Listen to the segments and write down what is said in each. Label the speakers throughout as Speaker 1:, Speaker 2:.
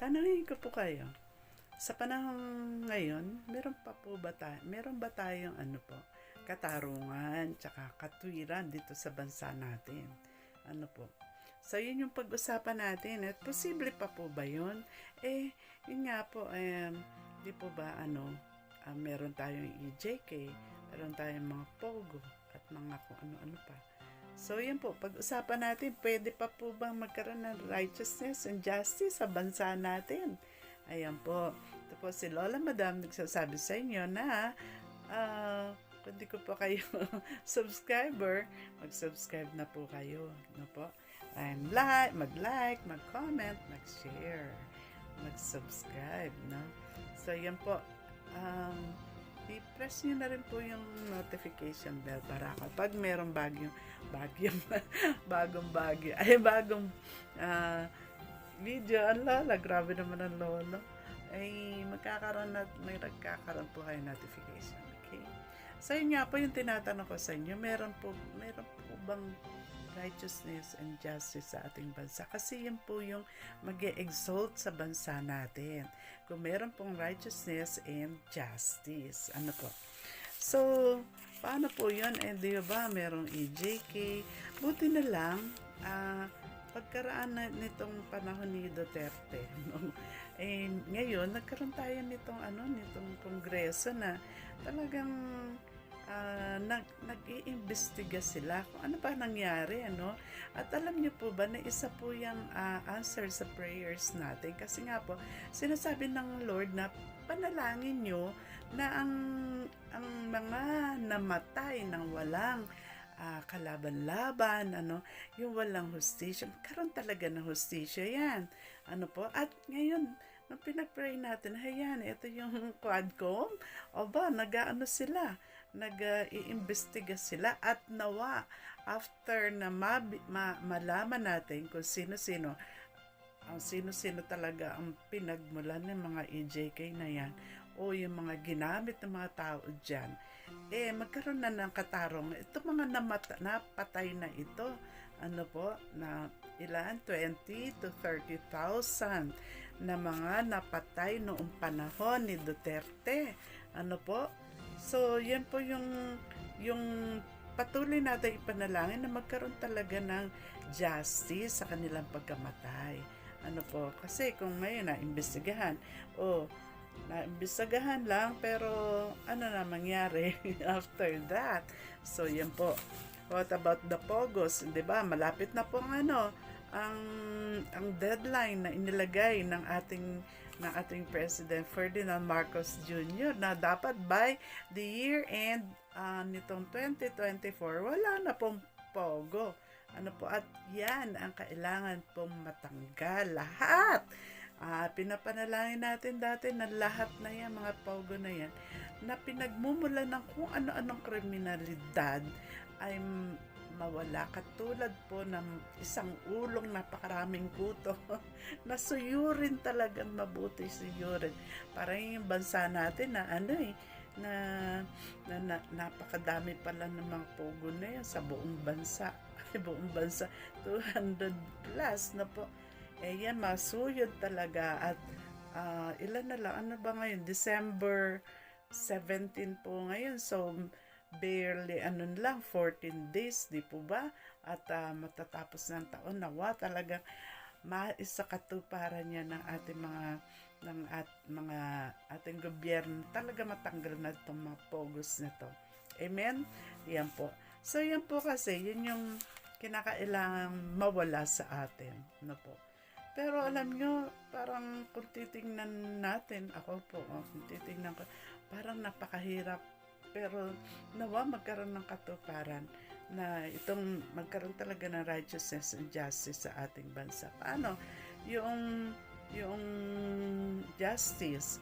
Speaker 1: Tanungin ko po kayo, sa panahon ngayon, meron pa po ba tayo, meron ba tayong ano po, katarungan, tsaka katwiran dito sa bansa natin? Ano po? So, yun yung pag-usapan natin. At posible pa po ba yun? Eh, yun nga po, um, di po ba ano, ah, meron tayong EJK, meron tayong mga POGO, at mga kung ano-ano pa. So, yun po, pag-usapan natin, pwede pa po bang magkaroon ng righteousness and justice sa bansa natin? Ayan po. Po si Lola Madam nagsasabi sa inyo na ah, kung di ko po kayo subscriber, mag-subscribe na po kayo. No po? And like, mag-like, mag-comment, mag-share, mag-subscribe. No? So, yan po. Um, i-press nyo na rin po yung notification bell para kapag merong bagyong bagyong bagong bagyo ay bagong ah, video ang lola grabe naman ang lolo ay magkakaroon na may nagkakaroon po kayo notification okay? So yun po yung tinatanong ko sa inyo meron po meron po bang righteousness and justice sa ating bansa. Kasi yan po yung mag exalt sa bansa natin. Kung meron pong righteousness and justice. Ano po? So paano po yun? And di ba merong EJK buti na lang ah pagkaraan na nitong panahon ni Duterte no? eh, ngayon nagkaroon tayo nitong ano nitong kongreso na talagang ah, nag nag-iimbestiga sila kung ano ba nangyari ano at alam niyo po ba na isa po yung ah, answer sa prayers natin kasi nga po sinasabi ng Lord na panalangin niyo na ang ang mga namatay ng walang ah, kalaban-laban, ano, yung walang hustisya. Karon talaga ng hustisya yan. Ano po? At ngayon, nung pinag-pray natin, hayan, ito yung quadcom. O ba, nag-ano sila, nag-iimbestiga sila at nawa after na mabi- ma- malaman natin kung sino-sino ang sino-sino talaga ang pinagmulan ng mga EJK na yan o yung mga ginamit ng mga tao dyan, eh magkaroon na ng katarong. Ito mga namata, napatay na ito, ano po, na ilan? 20 to 30,000 na mga napatay noong panahon ni Duterte. Ano po? So, yan po yung, yung patuloy natin ipanalangin na magkaroon talaga ng justice sa kanilang pagkamatay. Ano po? Kasi kung ngayon na imbestigahan, o naimbestigahan lang pero ano na mangyari after that. So yan po. What about the Pogos? 'Di ba? Malapit na po ang ano ang ang deadline na inilagay ng ating ng ating President Ferdinand Marcos Jr. na dapat by the year end ah, nitong 2024 wala na pong Pogo. Ano po at yan ang kailangan pong matanggal lahat Ah, pinapanalangin natin dati na lahat na yan, mga pogo na yan, na pinagmumula ng kung ano-anong kriminalidad ay mawala. Katulad po ng isang ulong napakaraming kuto na suyurin talagang mabuti suyurin. Para yung bansa natin na ano eh, na, na, na napakadami pala ng mga pogo na yan sa buong bansa. buong bansa, 200 plus na po eh yan, masuyod talaga. At ah, ilan na lang, ano ba ngayon? December 17 po ngayon. So, barely ano lang, 14 days, di po ba? At ah, matatapos ng taon, nawa talaga maisa katuparan niya ng ating mga ng at mga ating gobyerno talaga matanggal na itong mga pogos na to. Amen? Yan po. So, yan po kasi, yun yung kinakailangan mawala sa atin. No po. Pero alam nyo, parang kung titingnan natin, ako po, oh, kung titingnan ko, parang napakahirap. Pero nawa magkaroon ng katuparan na itong magkaroon talaga ng righteousness and justice sa ating bansa. Paano? Yung, yung justice,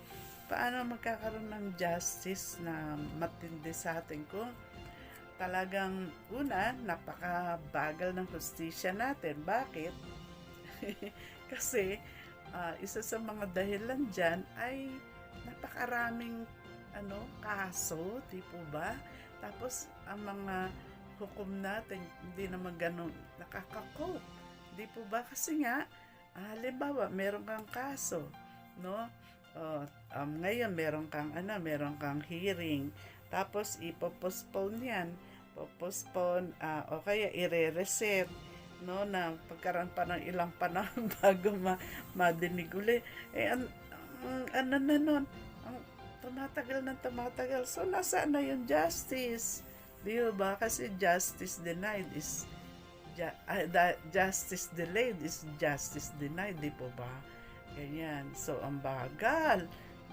Speaker 1: paano magkakaroon ng justice na matindi sa atin kung talagang una, napakabagal ng hustisya natin. Bakit? Kasi ah, isa sa mga dahilan dyan ay napakaraming ano, kaso, di po ba? Tapos ang mga hukom natin hindi naman ganun nakaka-cope. Di po ba? Kasi nga halimbawa, meron kang kaso, no? Oh, um, ngayon meron kang ano, meron kang hearing. Tapos ipopostpone 'yan. Popostpone ah, o kaya ire-reset no na pagkaroon pa ng ilang panahon bago ma madinig uli. Eh an, ang ano na nun, tumatagal ng tumatagal. So nasaan na yung justice? Di ba? Kasi justice denied is ah, justice delayed is justice denied, di po ba? Ganyan. So, ang bagal.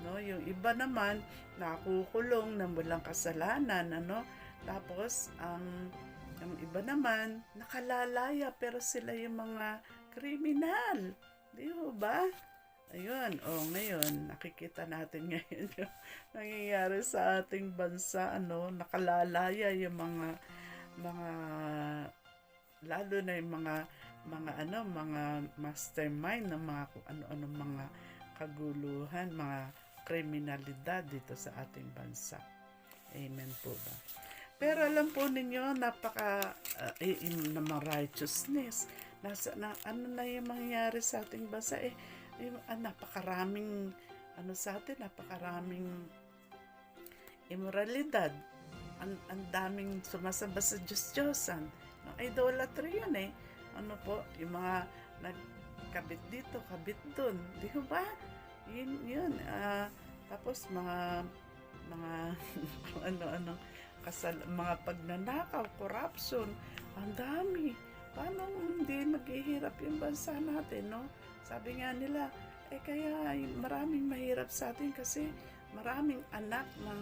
Speaker 1: No? Yung iba naman, nakukulong na walang kasalanan. Ano? Tapos, ang, ang iba naman, nakalalaya pero sila yung mga kriminal. Di ba? Ayun, oh, ngayon, nakikita natin ngayon yung nangyayari sa ating bansa, ano, nakalalaya yung mga, mga, lalo na yung mga, mga ano, mga mastermind ng mga ano-ano mga kaguluhan, mga kriminalidad dito sa ating bansa. Amen po ba? Pero alam po ninyo, napaka uh, in, naman righteousness. Nasa, na, ano na yung mangyayari sa ating bansa? Eh, yung, ah, napakaraming, ano sa atin, napakaraming immoralidad. Ang, ang daming sumasamba sa Diyos-Diyosan. No, idolatry yan eh. Ano po, yung mga nagkabit dito, kabit dun. Di ba? Yun, yun. ah, tapos mga, mga, ano-ano, kasal, mga pagnanakaw, corruption, ang dami. Paano hindi maghihirap yung bansa natin, no? Sabi nga nila, eh kaya maraming mahirap sa atin kasi maraming anak ng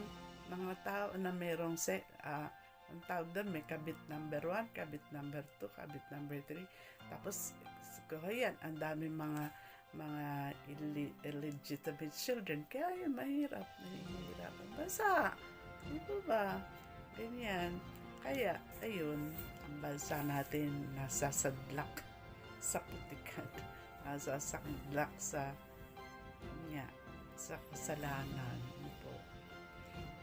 Speaker 1: mga tao na merong se, ah, ang tawag doon, may kabit number 1, kabit number 2, kabit number 3. Tapos, kaya yan, ang dami mga mga illi- illegitimate children. Kaya yun, mahirap. Nahihirap ang bansa. Di ba ba? Ganyan. Kaya, ayun, ang bansa natin nasa sadlak sa putikan. Nasa sadlak sa, nga, sa kasalanan. Po.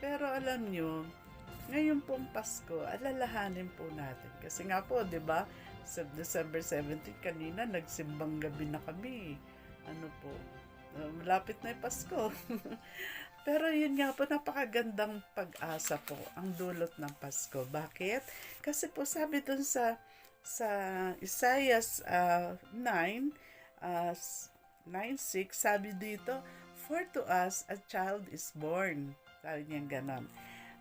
Speaker 1: Pero alam nyo, ngayon pong Pasko, alalahanin po natin. Kasi nga po, di ba, sa December 17, kanina nagsimbang gabi na kami. Ano po, uh, malapit na yung Pasko. Pero yun nga po, napakagandang pag-asa po ang dulot ng Pasko. Bakit? Kasi po sabi dun sa sa Isaiah uh, 9, uh, 9.6, sabi dito, For to us a child is born. Sabi niya ganon.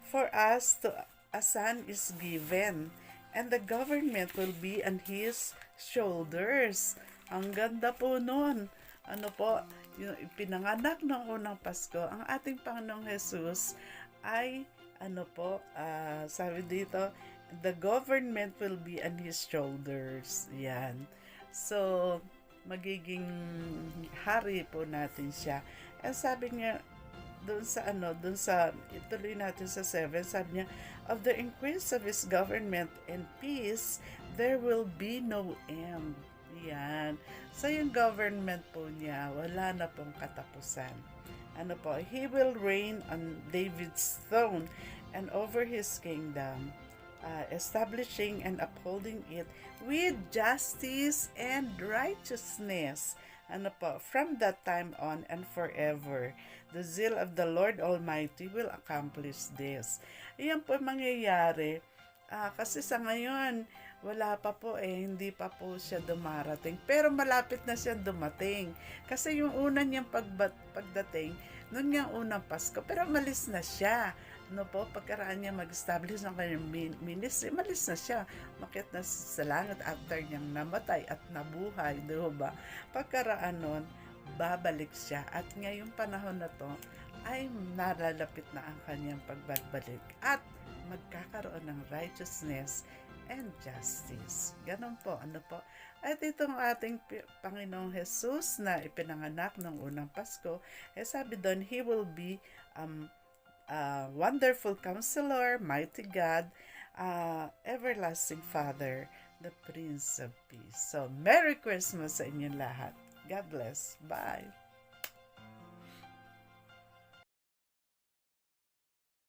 Speaker 1: For us to a son is given, and the government will be on his shoulders. Ang ganda po nun. Ano po, yung pinanganak ng unang Pasko, ang ating Panginoong Jesus ay, ano po, ah, sabi dito, the government will be on his shoulders. Yan. So, magiging hari po natin siya. And sabi niya, doon sa ano, doon sa, ituloy natin sa 7, sabi niya, of the increase of his government and peace, there will be no end. Yan. So, yung government po niya, wala na pong katapusan. Ano po, he will reign on David's throne and over his kingdom, uh, establishing and upholding it with justice and righteousness. Ano po, from that time on and forever, the zeal of the Lord Almighty will accomplish this. Iyan po mangyayari ah, kasi sa ngayon, wala pa po eh, hindi pa po siya dumarating. Pero malapit na siya dumating. Kasi yung una niyang pagbat, pagdating, noon nga unang Pasko, pero malis na siya. Ano po, pagkaraan niya mag-establish ng kanyang min- ministry, malis na siya. Makit na sa langit after niyang namatay at nabuhay, di ba? Pagkaraan nun, babalik siya. At ngayong panahon na to, ay nalalapit na ang kanyang pagbabalik. At magkakaroon ng righteousness and justice. Ganon po, ano po. At itong ating Panginoong Jesus na ipinanganak ng unang Pasko, eh sabi doon, He will be um, uh, wonderful counselor, mighty God, uh, everlasting Father, the Prince of Peace. So, Merry Christmas sa inyong lahat. God bless. Bye.